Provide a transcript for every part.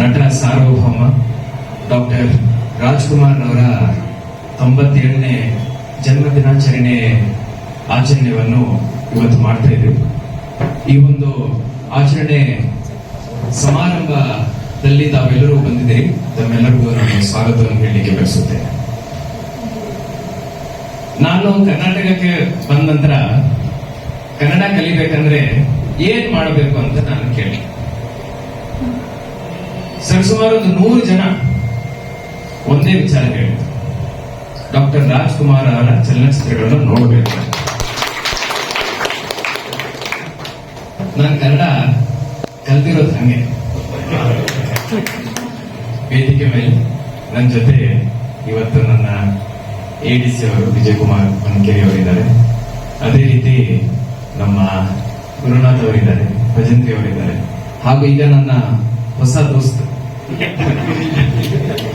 ನಟ ಸಾರ್ವಭೌಮ ಡಾಕ್ಟರ್ ರಾಜ್ಕುಮಾರ್ ಅವರ ತೊಂಬತ್ತೇಳನೇ ಜನ್ಮ ದಿನಾಚರಣೆ ಆಚರಣೆಯನ್ನು ಇವತ್ತು ಮಾಡ್ತಾ ಇದ್ದೀವಿ. ಈ ಒಂದು ಆಚರಣೆ ಸಮಾರಂಭದಲ್ಲಿ ತಾವೆಲ್ಲರೂ ಬಂದಿದ್ದೀರಿ. ತಮ್ಮೆಲ್ಲರಿಗೂ ನಾನು ಸ್ವಾಗತವನ್ನು ಹೇಳಲಿಕ್ಕೆ ಬಯಸುತ್ತೇನೆ. ನಾನು ಕರ್ನಾಟಕಕ್ಕೆ ಬಂದ ನಂತರ ಕನ್ನಡ ಕಲಿಬೇಕಂದ್ರೆ ಏನ್ ಮಾಡಬೇಕು ಅಂತ ನಾನು ಕೇಳಿ ಸರಿಸುಮಾರು ಒಂದು ನೂರು ಜನ ಒಂದೇ ವಿಚಾರ ಹೇಳಿದ್ರು ಡಾಕ್ಟರ್ ರಾಜ್ಕುಮಾರ್ ಅವರ ಚಲನಚಿತ್ರಗಳನ್ನು ನೋಡಬೇಕು. ನಾನು ಕನ್ನಡ ಕಲ್ತಿರೋದು ಹಂಗೆ. ವೇದಿಕೆ ಮೇಲೆ ನನ್ನ ಜೊತೆ ಇವತ್ತು ನನ್ನ ಎ ಡಿ ಸಿ ಅವರು ವಿಜಯ್ ಕುಮಾರ್ ಮನ್ಕೆರೆ ಅವರಿದ್ದಾರೆ. ಅದೇ ರೀತಿ ನಮ್ಮ ಗುರುನಾಥ್ ಅವರಿದ್ದಾರೆ, ಭಜಂತ್ರಿ ಅವರಿದ್ದಾರೆ. ಹಾಗೂ ಈಗ ನನ್ನ ಹೊಸ ದೋಸ್ತ್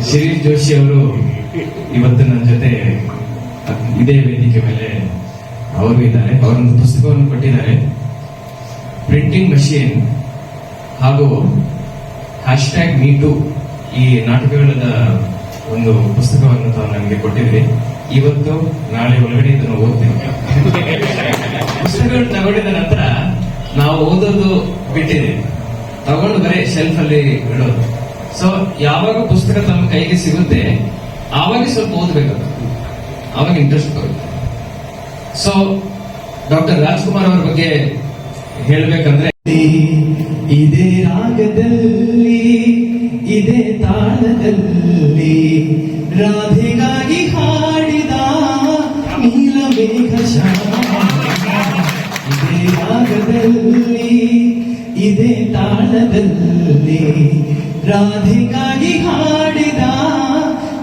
ಶಿರೀಶ್ ಜೋಶಿ ಅವರು ಇವತ್ತು ನನ್ನ ಜೊತೆ ಇದೇ ವೇದಿಕೆ ಮೇಲೆ ಅವರು ಇದ್ದಾರೆ. ಅವರೊಂದು ಪುಸ್ತಕವನ್ನು ಕೊಟ್ಟಿದ್ದಾರೆ. ಪ್ರಿಂಟಿಂಗ್ ಮಷೀನ್ ಹಾಗೂ ಹ್ಯಾಶ್ ಟ್ಯಾಗ್ ಮೀಟು ಈ ನಾಟಕಗಳ ಒಂದು ಪುಸ್ತಕವನ್ನು ತಾವು ನನಗೆ ಕೊಟ್ಟಿದ್ರಿ ಇವತ್ತು ನಾಳೆ ಒಳಗಡೆ ಇದನ್ನು ಓದ್ತೀನಿ ಪುಸ್ತಕಗಳು ತಗೊಂಡಿದ ನಂತರ ನಾವು ಓದೋದು ಬಿಟ್ಟಿದೆ ತಗೊಂಡು ಬರೀ ಶೆಲ್ಫ್ ಅಲ್ಲಿ ಇಡೋದು. ಸೊ ಯಾವಾಗ ಪುಸ್ತಕ ತಮ್ಮ ಕೈಗೆ ಸಿಗುತ್ತೆ, ಆವಾಗ ಸ್ವಲ್ಪ ಓದ್ಬೇಕು ಆವಾಗ ಇಂಟ್ರೆಸ್ಟ್ ಬರುತ್ತೆ. ಸೊ ಡಾಕ್ಟರ್ ರಾಜ್ಕುಮಾರ್ ಅವರ ಬಗ್ಗೆ ಹೇಳ್ಬೇಕಂದ್ರೆ, ಇದೇ ರಾಗದಲ್ಲಿ, ಇದೇ ತಾಳದಲ್ಲಿ, ರಾಧೆಗಾಗಿ ಹಾಡಿದ ನೀಲ ಮೇಘ ಇದೇ ರಾಗದಲ್ಲಿ, ಇದೇ ತಾಳದಲ್ಲಿ ರಾಧೆಗಾಗಿ ಹಾಡಿದ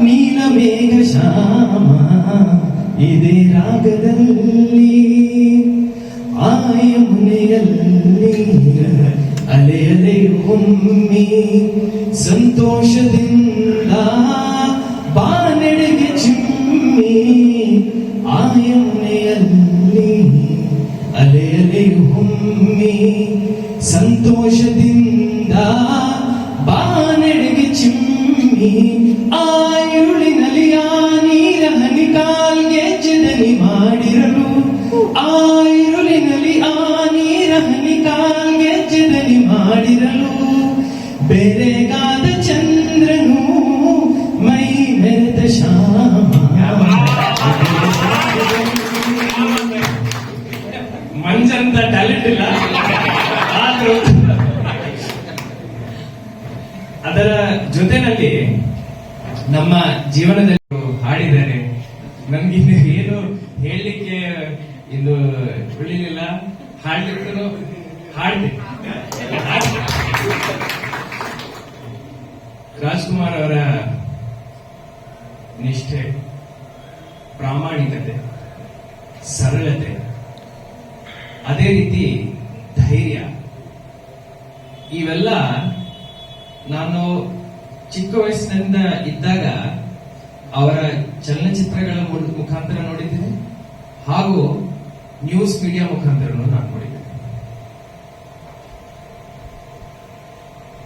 ನೀಲ ಮೇಘ ಶ್ಯಾಮ. ಇದೇ ರಾಗದಲ್ಲಿ ಆಯಮನೆಯಲ್ಲಿ ಅಲೆ ಅಲೆ ಹೊಮ್ಮಿ ಸಂತೋಷದಿಂದ ಬಾನೆಡೆಗೆ ಚಿಮ್ಮಿ ಆಯಮನೆಯಲ್ಲಿ ಅಲೆ ಅಲೆ ಹೊಮ್ಮಿ ಸಂತೋಷದಿಂದ ಬಾನೆಡೆಗೆ ಚಿಮ್ಮಿ ಆಯುಳಿನಲ್ಲಿ ಆ ನೀರ ಹನಿ ಕಾಲ್ಗೆ ಜದನಿ ಮಾಡಿರಲು ಆಯುಳಿನಲ್ಲಿ ಆ ನೀರ ಹನಿ ಕಾಲ್ಗೆ ಜದನಿ ಮಾಡಿರಲು ಬೆರೆಗಾದ ಚಂದ್ರನು ಮೈ ಮೆರೆದ ಶ್ಯಾಮ ಮಂಜಂತ ಟ್ಯಾಲೆಂಟ್ ಇಲ್ಲ ಜೊತೆನಲ್ಲಿ ನಮ್ಮ ಜೀವನದಲ್ಲಿ ಹಾಡಿದ್ದಾರೆ ನಮ್ಗೆ ಏನು ಹೇಳಲಿಕ್ಕೆ ಇದು ಉಳಿಲಿಲ್ಲ ಹಾಡ್ಲಿಕ್ಕೂ ಹಾಡ್ಲಿ. ರಾಜ್ಕುಮಾರ್ ಅವರ ನಿಷ್ಠೆ, ಪ್ರಾಮಾಣಿಕತೆ, ಸರಳತೆ, ಅದೇ ರೀತಿ ಧೈರ್ಯ, ಇವೆಲ್ಲ ನಾನು ಚಿಕ್ಕ ವಯಸ್ಸಿನಿಂದ ಇದ್ದಾಗ ಅವರ ಚಲನಚಿತ್ರಗಳ ಮುಖಾಂತರ ನೋಡಿದ್ದೇನೆ. ಹಾಗೂ ನ್ಯೂಸ್ ಮೀಡಿಯಾ ಮುಖಾಂತರನೂ ನಾನು ನೋಡಿದ್ದೇನೆ.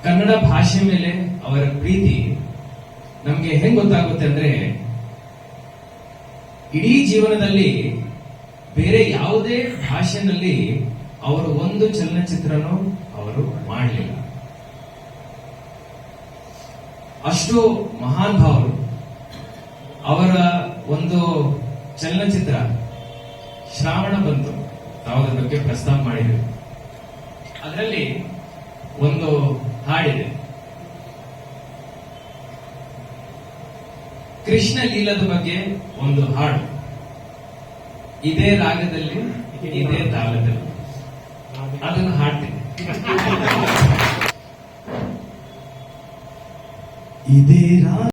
ಕನ್ನಡ ಭಾಷೆ ಮೇಲೆ ಅವರ ಪ್ರೀತಿ ನಮಗೆ ಹೆಂಗ್ ಗೊತ್ತಾಗುತ್ತೆ ಅಂದ್ರೆ, ಇಡೀ ಜೀವನದಲ್ಲಿ ಬೇರೆ ಯಾವುದೇ ಭಾಷೆನಲ್ಲಿ ಅವರು ಒಂದು ಚಲನಚಿತ್ರನೂ ಅವರು ಮಾಡಲಿಲ್ಲ. ಅಷ್ಟು ಮಹಾನ್ ಭಾವರು. ಅವರ ಒಂದು ಚಲನಚಿತ್ರ, ಶ್ರಾವಣ ಬಂತು. ತಾವದ ಬಗ್ಗೆ ಪ್ರಸ್ತಾಪ ಮಾಡಿದ್ರು ಅದರಲ್ಲಿ ಒಂದು ಹಾಡಿದೆ. ಕೃಷ್ಣ ಲೀಲದ ಬಗ್ಗೆ ಒಂದು ಹಾಡು. ಇದೇ ರಾಗದಲ್ಲಿ, ಇದೇ ತಾಲದಲ್ಲಿ ಅದನ್ನು ಹಾಡ್ತೀನಿ. ಇದೇ ರಾಗ